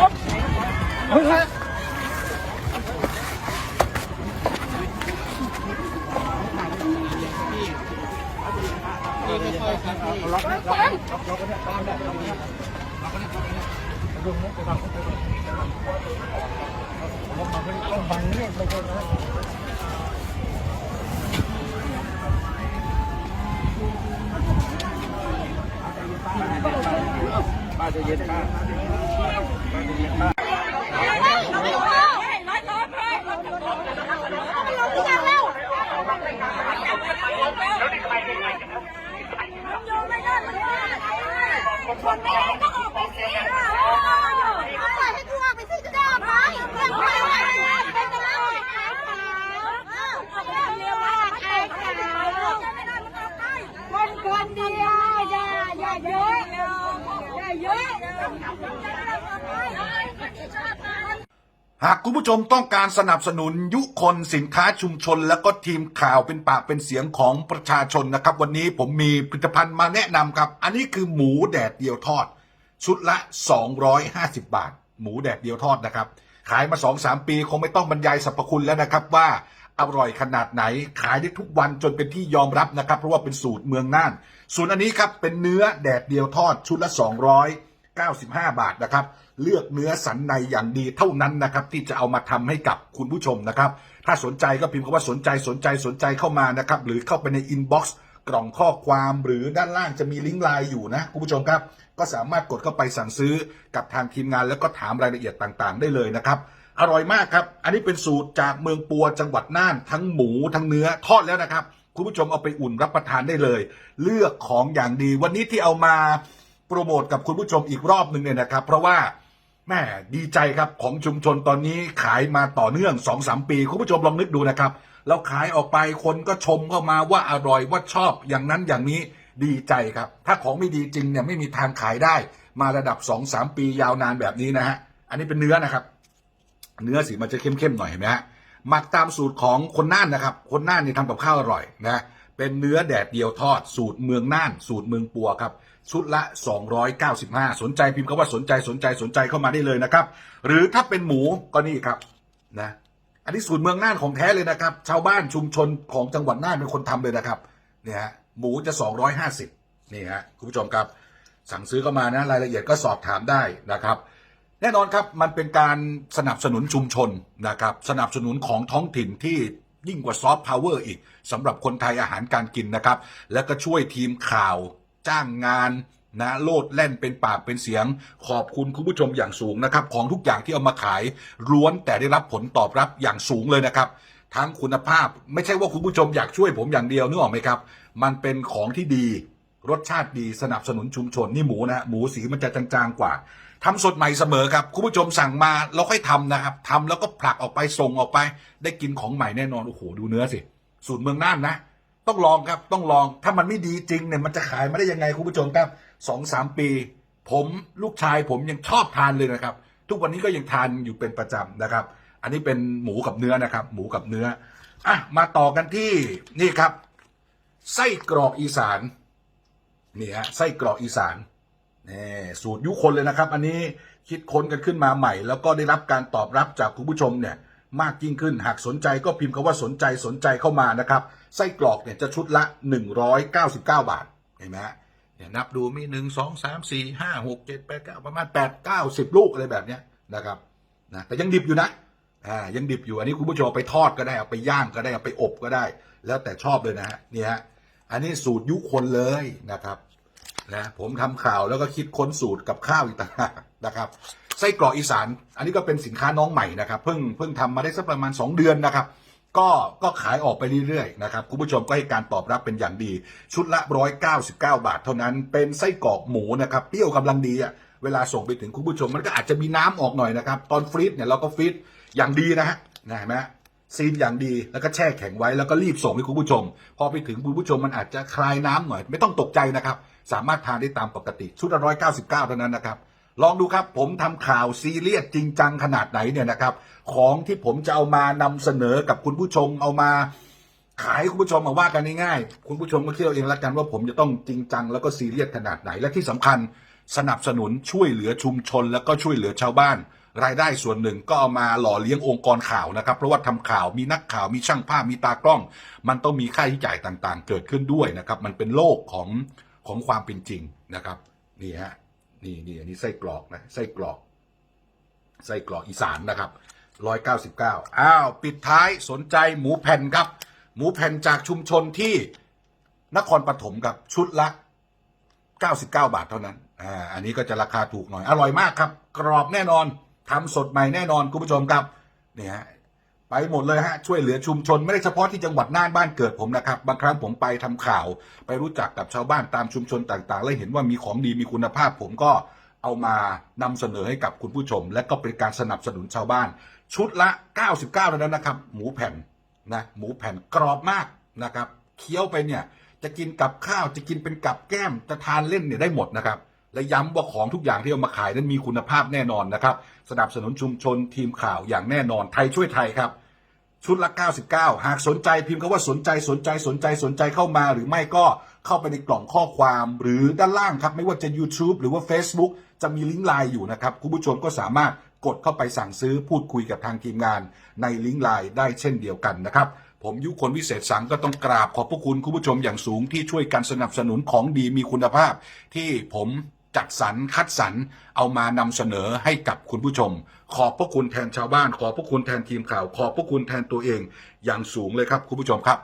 บเฮ้ยจับครับเฮ้ยคนไม่ได้ก็ออกไปสิเอาปล่อยให้กูออกไปสิจะได้ออกไปเรื่องไม่ได้เป็นไปแล้วคนคนเดียวอย่าอย่าเยอะอย่าเยอะ หากคุณผู้ชมต้องการสนับสนุนยุคนสินค้าชุมชน แล้วก็ทีมข่าวเป็นปากเป็นเสียงของประชาชนนะครับ วันนี้ผมมีผลิตภัณฑ์มาแนะนำครับ อันนี้คือหมูแดดเดียวทอด ชุดละ 250 บาท หมูแดดเดียวทอดนะครับ ขายมา 2-3 ปีคงไม่ต้องบรรยายสรรพคุณแล้วนะครับว่าอร่อยขนาดไหนขายได้ทุกวันจนเป็นที่ยอมรับนะครับ เพราะว่าเป็นสูตรเมืองน่าน ส่วนอันนี้ครับเป็นเนื้อแดดเดียวทอดชุดละ 95 บาทนะครับ เลือกเนื้อสันในอย่างดีเท่านั้นนะครับ ที่จะเอามาทำให้กับคุณผู้ชมนะครับ ถ้าสนใจก็พิมพ์คำว่าสนใจสนใจสนใจเข้ามานะครับ หรือเข้าไปในอินบ็อกซ์กล่องข้อความหรือด้านล่างจะมีลิงก์ไลน์อยู่นะคุณผู้ชมครับ ก็สามารถกดเข้าไปสั่งซื้อกับทางทีมงาน แล้วก็ถามรายละเอียดต่างๆ ได้เลยนะครับ อร่อยมากครับ อันนี้เป็นสูตรจากเมืองปัวจังหวัดน่านทั้งหมูทั้งเนื้อทอดแล้วนะครับ คุณผู้ชมเอาไปอุ่นรับประทานได้เลย เลือกของอย่างดีวันนี้ที่เอามา โปรโมทกับคุณผู้ชมอีกรอบหนึ่งเนี่ยนะครับ เพราะว่าแม่ดีใจครับของชุมชนตอนนี้ขายมาต่อเนื่อง2อสปี คุณผู้ชมลองนึกดูนะครับเราขายออกไปคนก็ชมเข้ามาว่าอร่อยว่าชอบอย่างนั้นอย่างนี้ดีใจครับ ถ้าของไม่ดีจริงเนี่ยไม่มีทางขายได้ มาระดับ2อสปียาวนานแบบนี้นะฮะอันนี้เป็นเนื้อนะครับ เนื้อสีมันจะเข้มๆหน่อยเห็นไหมฮะหมักตามสูตรของคนน่านนะครับ คนน่านนี่ทำกับข้าวอร่อยนะ เป็นเนื้อแดดเดียวทอด สูตรเมืองน่าน สูตรเมืองปัวครับ ชุดละ 295 สนใจพิมพ์คำว่าสนใจสนใจสนใจเข้ามาได้เลยนะครับ หรือถ้าเป็นหมูก็นี่ครับนะอันนี้สูตรเมืองน่านของแท้เลยนะครับ ชาวบ้านชุมชนของจังหวัดน่านเป็นคนทำเลยนะครับเนี่ยฮะหมูจะ 250นี่ฮะคุณผู้ชมครับ สั่งซื้อเข้ามานะรายละเอียดก็สอบถามได้นะครับแน่นอนครับมันเป็นการสนับสนุนชุมชนนะครับ สนับสนุนของท้องถิ่นที่ ยิ่งกว่าซอฟต์พาวเวอร์อีกสำหรับคนไทยอาหารการกินนะครับ แล้วก็ช่วยทีมข่าวจ้างงานนะโลดแล่นเป็นปากเป็นเสียง ขอบคุณคุณผู้ชมอย่างสูงนะครับ ของทุกอย่างที่เอามาขายล้วนแต่ได้รับผลตอบรับอย่างสูงเลยนะครับทั้งคุณภาพไม่ใช่ว่าคุณผู้ชมอยากช่วยผมอย่างเดียวนึกออกไหมครับ มันเป็นของที่ดี รสชาติดีสนับสนุนชุมชนนี่หมูนะหมูสีมันจะจางๆกว่า ทำสดใหม่เสมอครับคุณผู้ชมสั่งมาเราค่อยทำนะครับทำแล้วก็ผลักออกไปส่งออกไป ได้กินของใหม่แน่นอนโอ้โหดูเนื้อสิสูตรเมืองน่านนะ ต้องลองครับต้องลองถ้ามันไม่ดีจริงเนี่ยมันจะขายมาได้ยังไงคุณผู้ชมครับสองสามปี ผมลูกชายผมยังชอบทานเลยนะครับ ทุกวันนี้ก็ยังทานอยู่เป็นประจำนะครับ อันนี้เป็นหมูกับเนื้อนะครับ หมูกับเนื้ออะมาต่อกันที่นี่ครับไส้กรอกอีสานนี่ฮะไส้กรอกอีสาน นี่สูตรยุคนเลยนะครับ อันนี้คิดค้นกันขึ้นมาใหม่ แล้วก็ได้รับการตอบรับจากคุณผู้ชมเนี่ยมากยิ่งขึ้นหากสนใจก็พิมพ์คำว่าสนใจสนใจเข้ามานะครับ ไส้กรอกเนี่ยจะชุดละ 199 บาทเห็นไหมเนี่ยนับดูมีหนึ่งสองสามสี่ห้าหกเจ็ดแปดเก้าประมาณแปดเก้าสิบลูกอะไรแบบเนี้ยนะครับนะแต่ยังดิบอยู่นะอ่ายังดิบอยู่อันนี้คุณผู้ชมไปทอดก็ได้เอาไปย่างก็ได้เอาไปอบก็ได้ แล้วแต่ชอบเลยนะฮะนี่ฮะอันนี้สูตรยุคนเลยนะครับ นะผมทำข่าวแล้วก็คิดค้นสูตรกับข้าวอีกต่างหากนะครับไส้กรอกอีสาน อันนี้ก็เป็นสินค้าน้องใหม่นะครับเพิ่งเพิ่งทำมาได้สักประมาณ 2 เดือนนะครับ ก็ก็ขายออกไปเรื่อยๆนะครับคุณผู้ชมก็ให้การตอบรับเป็นอย่างดี ชุดละ 199 บาท เท่านั้นเป็นไส้กรอกหมูนะครับเปรี้ยวกำลังดีอะเวลาส่งไปถึงคุณผู้ชมมันก็อาจจะมีน้ำออกหน่อยนะครับ ตอนฟรีซเนี่ยเราก็ฟรีซอย่างดีนะฮะนะเห็นไหมซีนอย่างดีแล้วก็แช่แข็งไว้แล้วก็รีบส่งให้คุณผู้ชม พอไปถึงคุณผู้ชมมันอาจจะคลายน้ำหน่อย ไม่ต้องตกใจนะครับ สามารถทานได้ตามปกติชุดละ199เก้าสิบเก้าเท่านั้นนะครับ ลองดูครับผมทำข่าวซีเรียสจริงจังขนาดไหนเนี่ยนะครับ ของที่ผมจะเอามานำเสนอกับคุณผู้ชมเอามาขายคุณผู้ชมมาว่ากันง่ายๆคุณผู้ชมก็คิดเอาเองละกันว่าผมจะต้องจริงจังแล้วก็ซีเรียสขนาดไหนและที่สำคัญสนับสนุนช่วยเหลือชุมชน แล้วก็ช่วยเหลือชาวบ้าน รายได้ส่วนหนึ่งก็เอามาหล่อเลี้ยงองค์กรข่าวนะครับ เพราะว่าทำข่าวมีนักข่าวมีช่างภาพมีตากล้อง มันต้องมีค่าใช้จ่ายต่างๆ เกิดขึ้นด้วยนะครับ มันเป็นโลกของ ของความเป็นจริงนะครับนี่ฮะนี่นี่อันนี้ไส้กรอกนะไส้กรอกไส้กรอกอีสานนะครับ199อ้าวปิดท้ายสนใจหมูแผ่นครับ หมูแผ่นจากชุมชนที่นครปฐมครับชุดละ99บาทเท่านั้นอ่าอันนี้ก็จะราคาถูกหน่อย อร่อยมากครับ กรอบแน่นอนทำสดใหม่แน่นอนคุณผู้ชมครับเนี่ยฮะ ไปหมดเลยฮะช่วยเหลือชุมชนไม่ได้เฉพาะที่จังหวัดน่านบ้านเกิดผมนะครับ บางครั้งผมไปทำข่าว ไปรู้จักกับชาวบ้านตามชุมชนต่างๆ แล้วเห็นว่ามีของดีมีคุณภาพ ผมก็เอามานำเสนอให้กับคุณผู้ชม และก็เป็นการสนับสนุนชาวบ้าน ชุดละ 99เท่านั้นนะครับ หมูแผ่นนะหมูแผ่นกรอบมากนะครับเคี้ยวไปเนี่ยจะกินกับข้าวจะกินเป็นกับแก้มจะทานเล่นเนี่ยได้หมดนะครับ และย้ำว่าของทุกอย่างที่เอามาขายนั้นมีคุณภาพแน่นอนนะครับ สนับสนุนชุมชนทีมข่าวอย่างแน่นอนไทยช่วยไทยครับ ชุดละ 99 หากสนใจพิมพ์คำว่าสนใจสนใจสนใจสนใจเข้ามา หรือไม่ก็เข้าไปในกล่องข้อความหรือด้านล่างครับ ไม่ว่าจะ YouTube หรือว่า Facebook จะมีลิงก์ไลน์อยู่นะครับ คุณผู้ชมก็สามารถกดเข้าไปสั่งซื้อพูดคุยกับทางทีมงาน ในลิงก์ไลน์ได้เช่นเดียวกันนะครับผมยุคนวิเศษสังก็ต้องกราบขอบพระคุณคุณผู้ชมอย่างสูงที่ช่วยกันสนับสนุนของดีมีคุณภาพ ที่ผม จัดสรรคัดสรรเอามานำเสนอให้กับคุณผู้ชม ขอบพระคุณแทนชาวบ้าน ขอบพระคุณแทนทีมข่าว ขอบพระคุณแทนตัวเอง อย่างสูงเลยครับคุณผู้ชมครับ